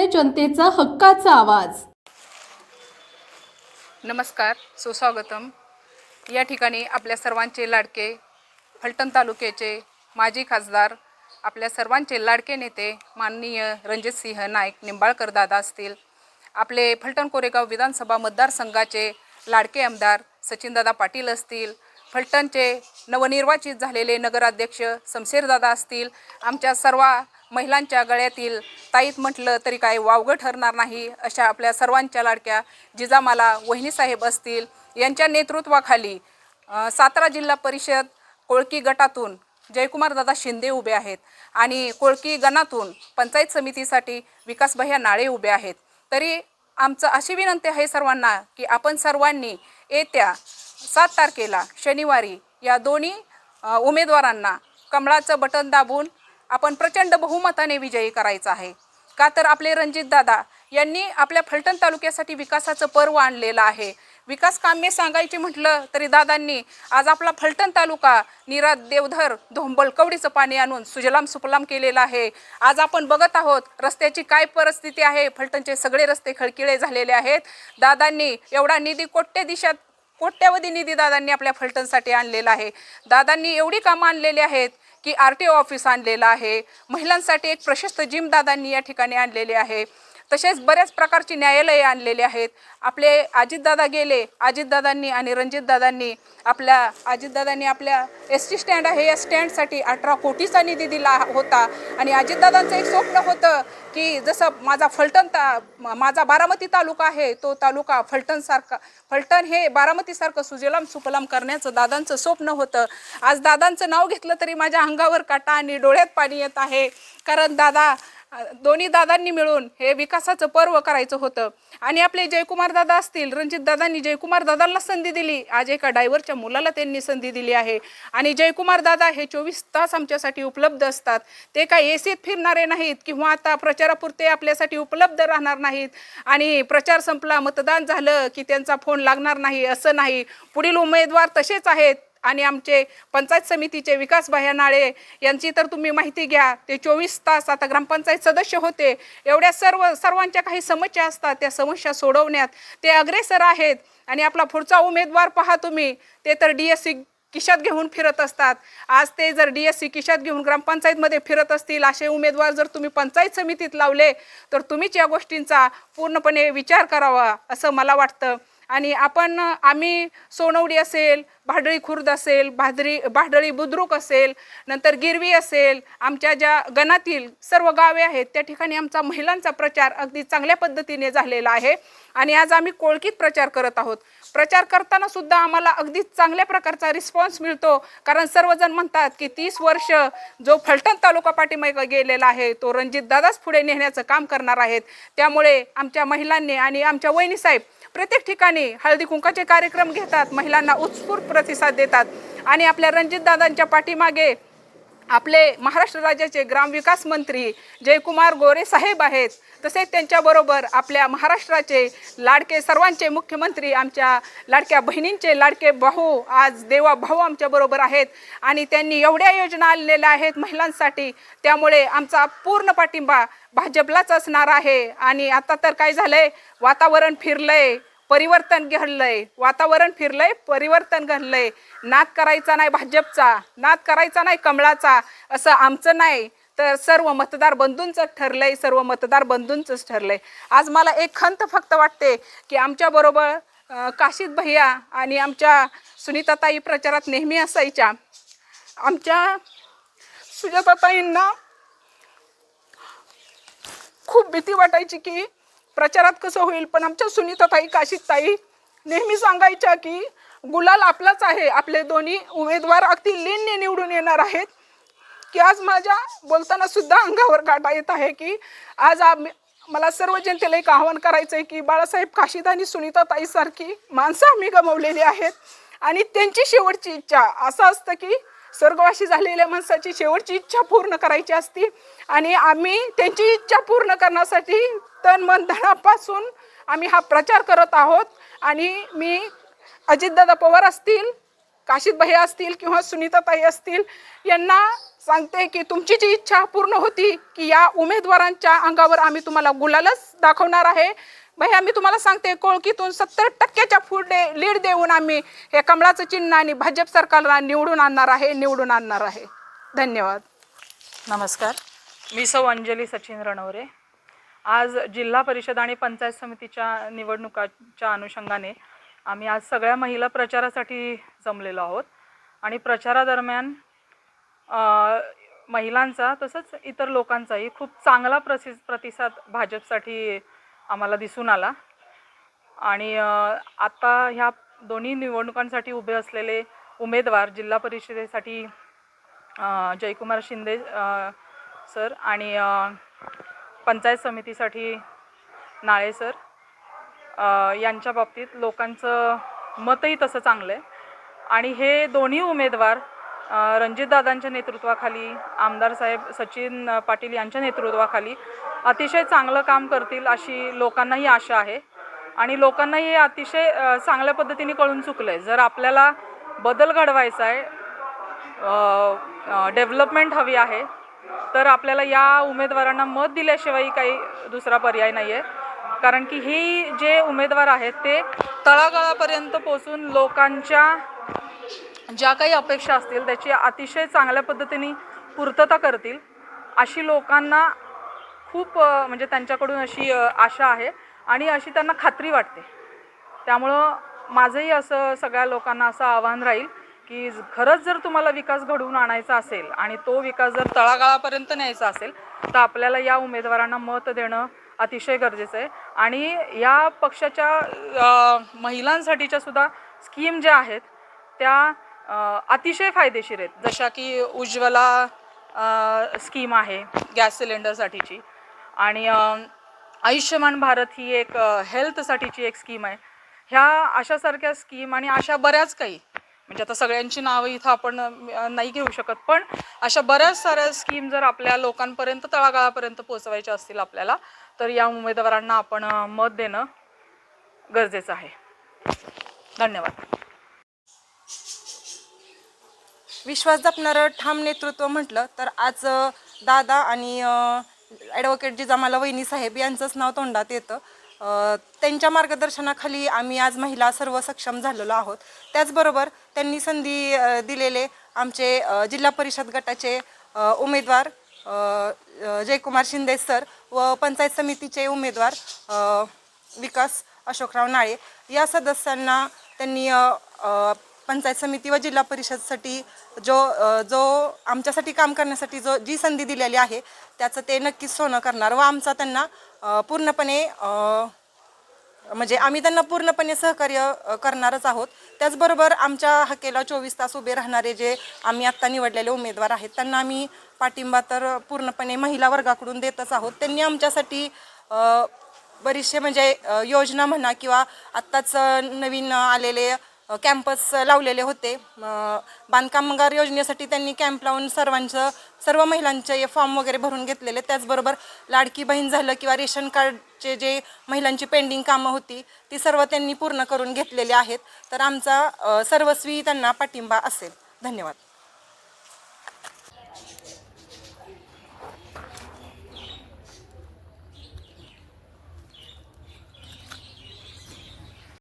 सर्वसामान्य जनतेचा हक्काचा आवाज. नमस्कार सुस्वागतम. या ठिकाणी आपल्या सर्वांचे लाडके फलटण तालुक्याचे माजी खासदार आपल्या सर्वांचे लाडके नेते माननीय रणजितसिंह नाईक निंबाळकर दादा असतील आपले फलटण कोरेगाव विधानसभा मतदारसंघाचे लाडके आमदार सचिनदादा पाटील असतील फलटणचे नवनिर्वाचित झालेले नगराध्यक्ष समशेरदादा असतील आमच्या सर्व महिलांच्या गळ्यातील ताईत म्हटलं तरी काय वावगं ठरणार नाही अशा आपल्या सर्वांच्या लाडक्या जिजामाला वहिनीसाहेब असतील यांच्या नेतृत्वाखाली सातारा जिल्हा परिषद कोळकी गटातून जयकुमार दादा शिंदे उभे आहेत आणि कोळकी गणातून पंचायत समितीसाठी विकासभैया नाळे उभे आहेत. तरी आमचं अशी विनंती आहे सर्वांना की आपण सर्वांनी येत्या सात तारखेला शनिवारी या दोन्ही उमेदवारांना कमळाचं बटन दाबून आपण प्रचंड बहुमताने विजयी करायचं आहे. का तर आपले रणजितदादा यांनी आपल्या फलटण तालुक्यासाठी विकासाचं पर्व आणलेलं आहे. विकास कामे सांगायचे म्हटलं तरी दादांनी आज आपला फलटण तालुका निरा देवधर धोंबल कवडीचं पाणी आणून सुजलाम सुफलाम केलेलं आहे. आज आपण बघत आहोत रस्त्याची काय परिस्थिती आहे. फलटणचे सगळे रस्ते खळकिळे झालेले आहेत. दादांनी एवढा निधी कोट्य दिशात कोट्यावधी निधी दादांनी आपल्या फलटणसाठी आणलेला आहे. दादांनी एवढी कामं आणलेली आहेत की आर टी ओ ऑफिस आणलेलं आहे. महिलांसाठी एक प्रशस्त जिम दादांनी या ठिकाणी आणलेले आहे. तसेच बऱ्याच प्रकारची न्यायालये आणलेली आहेत. आपले अजितदादा गेले अजितदादांनी आणि रणजितदादांनी आपल्या अजितदादांनी आपल्या एस टी स्टँड आहे या स्टँडसाठी अठरा कोटीचा निधी दिला होता. आणि अजितदादांचं एक स्वप्न होतं की जसं माझा फलटण ता माझा बारामती तालुका आहे तो तालुका फलटणसारखा फलटण हे बारामतीसारखं सुजलाम सुफलाम करण्याचं दादांचं स्वप्न होतं. आज दादांचं नाव घेतलं तरी माझ्या अंगावर काटा आणि डोळ्यात पाणी येत आहे. कारण दादा दोन्ही दादांनी मिळून हे विकासाचं पर्व करायचं होतं. आणि आपले जयकुमार दादा असतील रणजित दादांनी जयकुमार दादांना संधी दिली. आज एका डायव्हरच्या मुलाला त्यांनी संधी दिली आहे. आणि जयकुमार दादा हे चोवीस तास आमच्यासाठी उपलब्ध असतात. ते काय एसीत फिरणारे नाहीत किंवा आता प्रचारापुरते आपल्यासाठी उपलब्ध राहणार नाहीत. आणि प्रचार संपला मतदान झालं की त्यांचा फोन लागणार नाही असं नाही. पुढील उमेदवार तसेच आहेत. आणि आमचे पंचायत समितीचे विकास भयानाळे यांची तर तुम्ही माहिती घ्या ते चोवीस तास आता ग्रामपंचायत सदस्य होते. एवढ्या सर्व सर्वांच्या काही समस्या असतात त्या समस्या सोडवण्यात ते अग्रेसर आहेत. आणि आपला पुढचा उमेदवार पहा तुम्ही ते तर डी एस सी किशात घेऊन फिरत असतात. आज ते जर डी एस सी किशात घेऊन ग्रामपंचायतमध्ये फिरत असतील असे उमेदवार जर तुम्ही पंचायत समितीत लावले तर तुम्हीच या गोष्टींचा पूर्णपणे विचार करावा असं मला वाटतं. आणि आपण आम्ही सोनवडी असेल भाडळी खुर्द असेल भादरी भाडळी बुद्रुक असेल नंतर गिरवी असेल आमच्या ज्या गणातील सर्व गावे आहेत त्या ठिकाणी आमचा महिलांचा प्रचार अगदी चांगल्या पद्धतीने झालेला आहे. आणि आज आम्ही कोळकीत प्रचार करत आहोत. प्रचार करताना सुद्धा आम्हाला अगदी चांगल्या प्रकारचा रिस्पॉन्स मिळतो. कारण सर्वजण म्हणतात की तीस वर्ष जो फलटण तालुका पाठीमागे गेलेला आहे तो रणजित दादाच पुढे नेण्याचं काम करणार आहेत. त्यामुळे आमच्या महिलांनी आणि आमच्या वहिनीसाहेब प्रत्येक ठिकाणी हळदी कुंकाचे कार्यक्रम घेतात महिलांना उत्स्फूर्त प्रतिसाद देतात. आणि आपल्या रणजितदादांच्या पाठीमागे आपले महाराष्ट्र राज्याचे ग्रामविकास मंत्री जयकुमार गोरे साहेब आहेत. तसेच त्यांच्याबरोबर आपल्या महाराष्ट्राचे लाडके सर्वांचे मुख्यमंत्री आमच्या लाडक्या बहिणींचे लाडके भाऊ आज देवा भाऊ आमच्याबरोबर आहेत. आणि त्यांनी एवढ्या योजना आणलेल्या आहेत महिलांसाठी. त्यामुळे आमचा पूर्ण पाठिंबा भाजपलाच असणार आहे. आणि आता तर काय झालंय? वातावरण फिरलंय. परिवर्तन घडलंय. वातावरण फिरलंय परिवर्तन घडलंय. नाद करायचा नाही भाजपचा नाद करायचा नाही कमळाचा असं आमचं नाही. तर सर्व मतदार बंधूंचं ठरलंय सर्व मतदार बंधूंचंच ठरलंय. आज मला एक खंत फक्त वाटते की आमच्याबरोबर काशीद भैया आणि आमच्या सुनीताताई प्रचारात नेहमी असायच्या. आमच्या सुजाताताईंना खूप भीती वाटायची की प्रचारात कसं होईल? पण आमच्या सुनीताताई काशीताई नेहमी सांगायच्या की गुलाल आपलाच आहे. आपले दोन्ही उमेदवार अगदी लीनने निवडून येणार आहेत. की आज माझ्या बोलताना सुद्धा अंगावर काटा येत आहे की आज आम्ही मला सर्व जनतेला एक आवाहन करायचं आहे की बाळासाहेब काशीद आणि सुनीताताईसारखी माणसं आम्ही गमावलेली आहेत. आणि त्यांची शेवटची इच्छा असं असतं की स्वर्गवासी झालेल्या माणसाची शेवटची इच्छा पूर्ण करायची असती आणि आम्ही त्यांची इच्छा पूर्ण करण्यासाठी तन मन धनापासून आम्ही हा प्रचार करत आहोत. आणि मी अजितदादा पवार असतील काशीद भाई असतील किंवा सुनीताताई असतील यांना सांगते की तुमची जी इच्छा पूर्ण होती की या उमेदवारांच्या अंगावर आम्ही तुम्हाला गुलालच दाखवणार आहे. भैया मी तुम्हाला सांगते कोळकीतून सत्तर टक्क्याच्या पुढे लीड देऊन आम्ही हे कमळाचं चिन्ह आणि भाजप सरकारला निवडून आणणार आहे निवडून आणणार आहे. धन्यवाद. नमस्कार. मी सौ अंजली सचिन रणवरे आज जिल्हा परिषद आणि पंचायत समितीच्या निवडणुकाच्या अनुषंगाने आम्ही आज सगळ्या महिला प्रचारासाठी जमलेलो आहोत. आणि प्रचारादरम्यान महिलांचा तसंच इतर लोकांचाही खूप चांगला प्रसि प्रतिसाद भाजपसाठी आम्हाला दिसून आला. आणि आता ह्या दोन्ही निवडणुकांसाठी उभे असलेले उमेदवार जिल्हा परिषदेसाठी जयकुमार शिंदे सर आणि पंचायत समितीसाठी नाळे सर यांच्या बाबतीत लोकांचं मतही तसं चांगलं आहे आणि हे दोन्ही उमेदवार रणजितदादांच्या नेतृत्वाखाली आमदार साहेब सचिन पाटील यांच्या नेतृत्वाखाली अतिशय चांगलं काम करतील अशी लोकांनाही आशा आहे. आणि लोकांनाही हे अतिशय चांगल्या पद्धतीने कळून चुकलं आहे जर आपल्याला बदल घडवायचा आहे डेव्हलपमेंट हवी आहे तर आपल्याला या उमेदवारांना मत दिल्याशिवाय काही दुसरा पर्याय नाही आहे कारण की ही जे उमेदवार आहेत ते तळागाळापर्यंत पोचून लोकांच्या ज्या काही अपेक्षा असतील त्याची अतिशय चांगल्या पद्धतीने पूर्तता करतील. अशी लोकांना खूप म्हणजे त्यांच्याकडून अशी आशा आहे आणि अशी त्यांना खात्री वाटते. त्यामुळं माझंही असं सगळ्या लोकांना असं आव्हान राहील की खरंच जर तुम्हाला विकास घडवून आणायचा असेल आणि तो विकास जर तळागाळापर्यंत न्यायचा असेल तर आपल्याला या उमेदवारांना मत देणं अतिशय गरजेचं आहे. आणि या पक्षाच्या महिलांसाठीच्या सुद्धा स्कीम ज्या आहेत त्या अतिशय फायदेशीर आहेत. जशा की उज्ज्वला स्कीम आहे गॅस सिलेंडरसाठीची. आणि आयुष्यमान भारत ही एक हेल्थसाठीची एक स्कीम आहे. ह्या अशासारख्या स्कीम आणि अशा बऱ्याच काही म्हणजे आता सगळ्यांची नावं इथं आपण नाही घेऊ शकत पण अशा बऱ्याच साऱ्या स्कीम जर आपल्या लोकांपर्यंत तळागाळापर्यंत पोचवायच्या असतील आपल्याला तर या उमेदवारांना आपण मत देणं गरजेचं आहे. धन्यवाद. विश्वास जपणारं ठाम नेतृत्व म्हटलं तर आज दादा आणि ॲडव्होकेट जिजामाला वहिनी साहेब यांचंच नाव तोंडात येतं. त्यांच्या मार्गदर्शनाखाली आम्ही आज महिला सर्व सक्षम झालेलो आहोत. त्याचबरोबर त्यांनी संधी दिलेले आमचे जिल्हा परिषद गटाचे उमेदवार जयकुमार शिंदे सर व पंचायत समितीचे उमेदवार विकास अशोकराव नाळे. या सदस्यांना त्यांनी पंचायत समिती व जिल्हा परिषदसाठी जो जो आमच्यासाठी काम करण्यासाठी जो जी संधी दिलेली आहे त्याचं ते नक्कीच सोनं करणार. व आमचा त्यांना पूर्णपणे म्हणजे आम्ही त्यांना पूर्णपणे सहकार्य करणारच आहोत. त्याचबरोबर आमच्या हकेला चोवीस तास उभे राहणारे जे आम्ही आत्ता निवडलेले उमेदवार आहेत त्यांना आम्ही पाठिंबा तर पूर्णपणे महिला वर्गाकडून देतच आहोत. त्यांनी आमच्यासाठी बरेचसे बरीचसे म्हणजे योजना म्हणा किंवा आत्ताच नवीन आलेले कॅम्पस लावलेले होते. बांधकामगार योजनेसाठी त्यांनी कॅम्प लावून सर्वांचं सर्व महिलांचे फॉर्म वगैरे भरून घेतलेले. त्याचबरोबर लाडकी बहीण झालं किंवा रेशन कार्डचे जे महिलांची पेंडिंग कामं होती ती सर्व त्यांनी पूर्ण करून घेतलेली आहेत. तर आमचा सर्वस्वी त्यांना पाठिंबा असेल. धन्यवाद.